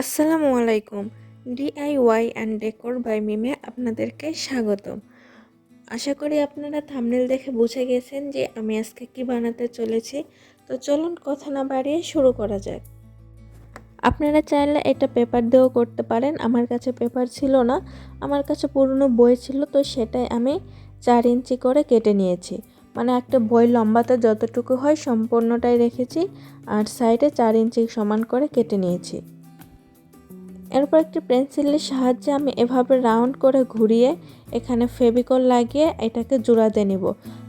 আসসালামু আলাইকুম। DIY and decor by মিমে আপনাদেরকে স্বাগতম। আশা করি আপনারা থামনেল দেখে বুঝে গেছেন যে আমি আজকে কি বানাতে চলেছি। তো চলুন কথা না বাড়িয়ে শুরু করা যাক। আপনারা চাইলে এটা পেপার দিয়েও করতে পারেন। আমার কাছে পেপার ছিল না। আমার কাছে পুরনো বই ছিল, তো সেটাই আমি চার ইঞ্চি করে কেটে নিয়েছি। মানে একটা বই লম্বাতে যতটুকু হয় সম্পূর্ণটাই রেখেছি। আর সাইডে চার ইঞ্চি সমান করে কেটে নিয়েছি। এরপর একটি পেন্সিলের সাহায্যে আমি এভাবে রাউন্ড করে ঘুরিয়ে এখানে ফেভিকল লাগিয়ে এটাকে জোড়াতে নিব।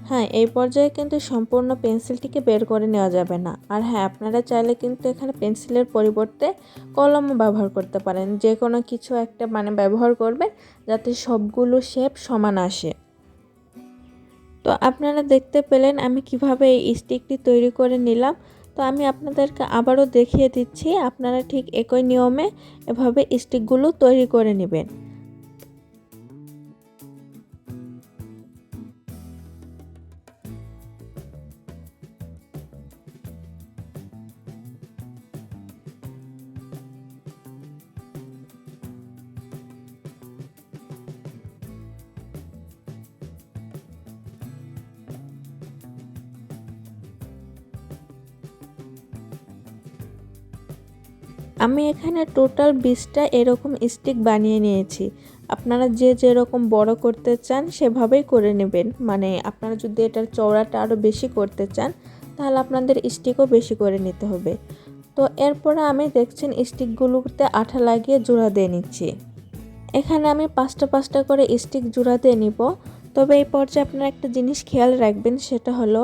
হ্যাঁ এই পর্যায়ে কিন্তু সম্পূর্ণ পেন্সিলটিকে বের করে নেওয়া যাবে না। আর হ্যাঁ আপনারা চাইলে কিন্তু এখানে পেন্সিলের পরিবর্তে কলমও ব্যবহার করতে পারেন। যে কোনো কিছু একটা মানে ব্যবহার করবেন যাতে সবগুলো শেপ সমান আসে। তো আপনারা দেখতে পেলেন আমি কীভাবে এই স্টিকটি তৈরি করে নিলাম। তো আমি আপনাদেরকে আবারও দেখিয়ে দিচ্ছি, আপনারা ঠিক একই নিয়মে এভাবে স্টিকগুলো তৈরি করে নেবেন। আমি এখানে টোটাল বিশটা এরকম স্টিক বানিয়ে নিয়েছি। আপনারা যে যেরকম বড় করতে চান সেভাবেই করে নেবেন। মানে আপনারা যদি এটার চওড়াটা আরও বেশি করতে চান, তাহলে আপনাদের স্টিকও বেশি করে নিতে হবে। তো এরপর আমি দেখছেন স্টিকগুলোতে আঠা লাগিয়ে জোড়া দিয়ে নিচ্ছি। এখানে আমি পাঁচটা পাঁচটা করে স্টিক জোড়া দিয়ে নিব। তবে এই পর্যায়ে আপনারা একটা জিনিস খেয়াল রাখবেন, সেটা হলো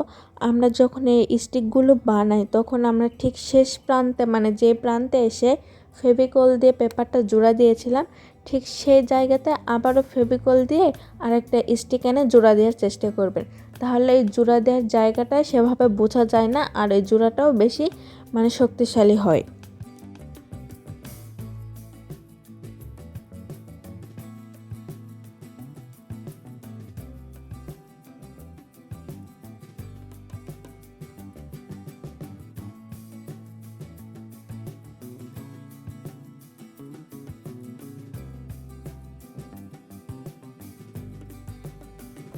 আমরা যখন এই স্টিকগুলো বানাই, তখন আমরা ঠিক শেষ প্রান্তে মানে যে প্রান্তে এসে ফেভিকল দিয়ে পেপারটা জোড়া দিয়েছিলাম, ঠিক সেই জায়গাতে আবারও ফেভিকল দিয়ে আরেকটা স্টিক এনে জোড়া দেওয়ার চেষ্টা করবেন। তাহলে এই জোড়া দেওয়ার জায়গাটা সেভাবে বোঝা যায় না, আর এই জোড়াটাও বেশি মানে শক্তিশালী হয়।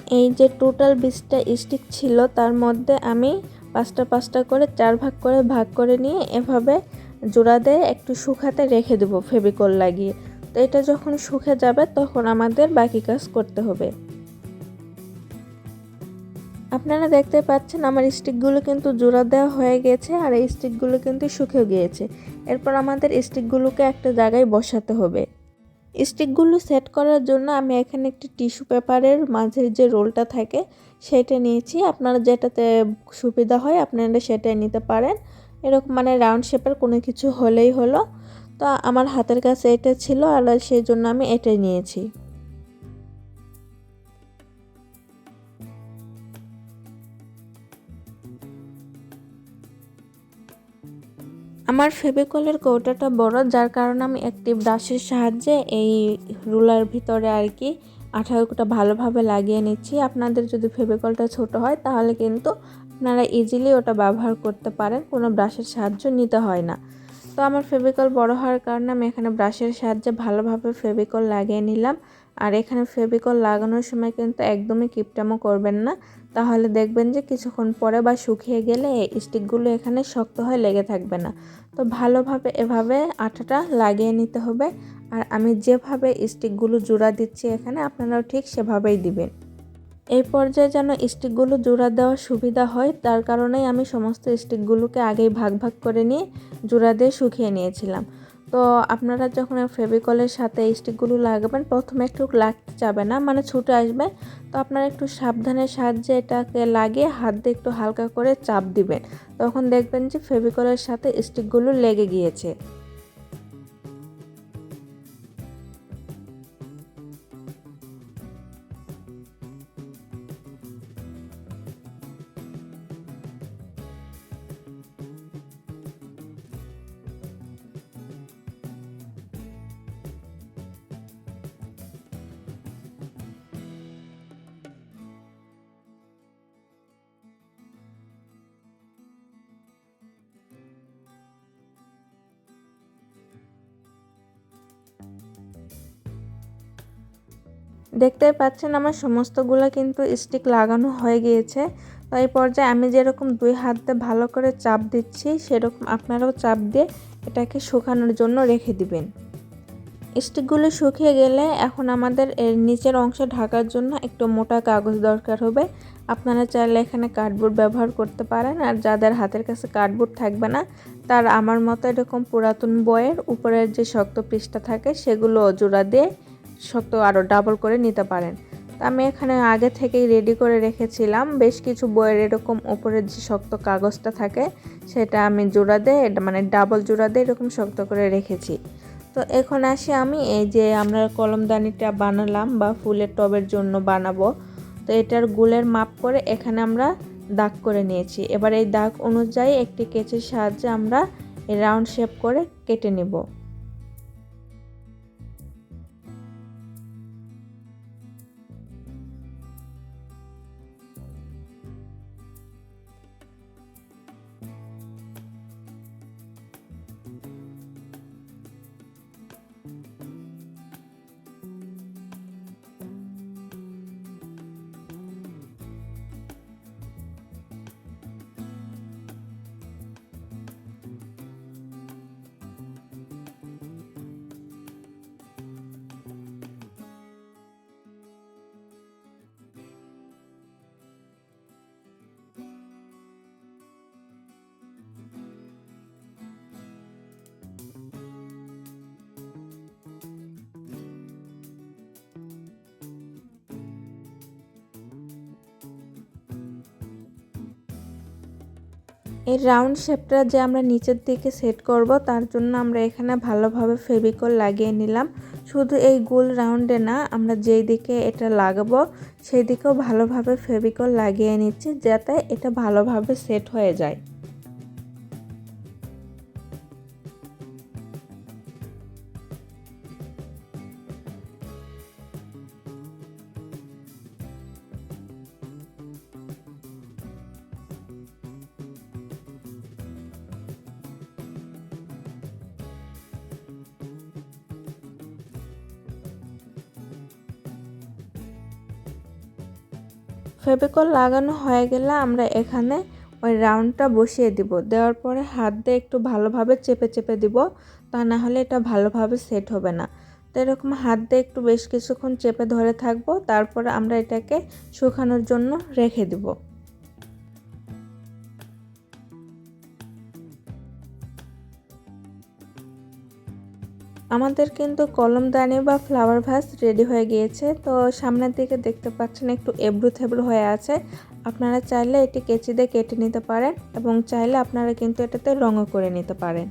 এই যে টোটাল বিশটা স্টিক ছিল, তার মধ্যে আমি পাঁচটা পাঁচটা করে, চার ভাগ করে ভাগ করে নিয়ে এভাবে জোড়া দিয়ে একটু শুকাতে রেখে দেবো ফেবিকল লাগিয়ে। তো এটা যখন শুকে যাবে, তখন আমাদের বাকি কাজ করতে হবে। আপনারা দেখতে পাচ্ছেন, আমার স্টিকগুলো কিন্তু জোড়া দেওয়া হয়ে গেছে আর এই স্টিকগুলো কিন্তু শুকে গিয়েছে। এরপর আমাদের স্টিকগুলোকে একটা জায়গায় বসাতে হবে। স্টিকগুলো সেট করার জন্য আমি এখানে একটি টিস্যু পেপারের মাঝের যে রোলটা থাকে, সেটা নিয়েছি। আপনারা যেটাতে সুবিধা হয় আপনারা সেটাই নিতে পারেন। এরকম মানে রাউন্ড শেপের কোনো কিছু হলেই হলো। তো আমার হাতের কাছে এটা ছিল আর সেই জন্য আমি এটাই নিয়েছি। আমার ফেবিকলের কৌটাটা বড়, যার কারণে আমি একটি ব্রাশের সাহায্যে এই রুলার ভিতরে আর কি আঠারোটা ভালোভাবে লাগিয়ে নিচ্ছি। আপনাদের যদি ফেবিকলটা ছোট হয়, তাহলে কিন্তু আপনারা ইজিলি ওটা ব্যবহার করতে পারেন, কোনো ব্রাশের সাহায্য নিতে হয় না। তো আমার ফেবিকল বড় হওয়ার কারণে আমি এখানে ব্রাশের সাহায্যে ভালোভাবে ফেবিকল লাগিয়ে নিলাম। আর এখানে ফেবিকল লাগানোর সময় কিন্তু একদমই কিপটামো করবেন না। তাহলে দেখবেন যে কিছুক্ষণ পরে বা শুকিয়ে গেলে স্টিকগুলো এখানে শক্ত হয়ে লেগে থাকবে না। তো ভালোভাবে এভাবে আঠাটা লাগিয়ে নিতে হবে। আর আমি যেভাবে স্টিকগুলো জোড়া দিচ্ছি এখানে আপনারাও ঠিক সেভাবেই দিবেন। এই পর্যায়ে যেন স্টিকগুলো জোড়া দেওয়ার সুবিধা হয়, তার কারণেই আমি সমস্ত স্টিকগুলোকে আগেই ভাগ ভাগ করে নিয়ে জোড়া দিয়ে শুকিয়ে নিয়েছিলাম। তো আপনারা যখন ফেভিকলের সাথে স্টিকগুলো লাগাবেন, প্রথমে একটু লাগতে যাবে না মানে ছুটে আসবে। তো আপনারা একটু সাবধানের সাহায্যে এটাকে লাগিয়ে হাত দিয়ে একটু হালকা করে চাপ দিবেন। তখন দেখবেন যে ফেভিকলের সাথে স্টিকগুলো লেগে গিয়েছে। দেখতেই পাচ্ছেন আমার সমস্তগুলো কিন্তু স্টিক লাগানো হয়ে গিয়েছে। তো এই পর্যায়ে আমি যেরকম দুই হাত দিয়ে ভালো করে চাপ দিচ্ছি, সেরকম আপনারাও চাপ দিয়ে এটাকে শুকানোর জন্য রেখে দিবেন। স্টিকগুলো শুকিয়ে গেলে এখন আমাদের এর নিচের অংশ ঢাকার জন্য একটু মোটা কাগজ দরকার হবে। আপনারা চাইলে এখানে কার্ডবোর্ড ব্যবহার করতে পারেন, আর যাদের হাতের কাছে কার্ডবোর্ড থাকবে না, তার আমার মতো এরকম পুরাতন বইয়ের উপরের যে শক্ত পৃষ্ঠা থাকে, সেগুলো জোড়া দিয়ে শক্ত আরও ডাবল করে নিতে পারেন। আমি এখানে আগে থেকেই রেডি করে রেখেছিলাম। বেশ কিছু বইয়ের এরকম উপরের যে শক্ত কাগজটা থাকে, সেটা আমি জোড়া দিয়ে মানে ডাবল জোড়া দিয়ে এরকম শক্ত করে রেখেছি। তো এখন আসি আমি, এই যে আমরা কলমদানিটা বানালাম বা ফুলের টবের জন্য বানাবো, তো এটার গুলের মাপ করে এখানে আমরা দাগ করে নিয়েছি। এবার এই দাগ অনুযায়ী একটি কেচের সাহায্যে আমরা রাউন্ড শেপ করে কেটে নেব। এই রাউন্ড শেপটা যে আমরা নিচের দিকে সেট করব, তার জন্য আমরা এখানে ভালোভাবে ফেবিকল লাগিয়ে নিলাম। শুধু এই গোল রাউন্ডে না, আমরা যেই দিকে এটা লাগাবো, সেই দিকেও ভালোভাবে ফেবিকল লাগিয়ে নিচ্ছি, যাতে এটা ভালোভাবে সেট হয়ে যায়। ফেভিকল লাগানো হয়ে গেলে আমরা এখানে ওই রাউন্ডটা বসিয়ে দিব। দেওয়ার পরে হাত দিয়ে একটু ভালোভাবে চেপে চেপে দিব, তা না হলে এটা ভালোভাবে সেট হবে না। তো এরকম হাত দিয়ে একটু বেশ কিছুক্ষণ চেপে ধরে থাকব, তারপরে আমরা এটাকে শুকানোর জন্য রেখে দিব। আমাদের কিন্তু কলমদানি বা ফ্লাওয়ার ভাস রেডি হয়ে গিয়েছে। তো সামনের দিকে দেখতে পাচ্ছেন একটু এবড়ু থেবড়ু হয়ে আছে। আপনারা চাইলে এটি কেচি দিয়ে কেটে নিতে পারেন এবং চাইলে আপনারা কিন্তু এটাতে রঙও করে নিতে পারেন।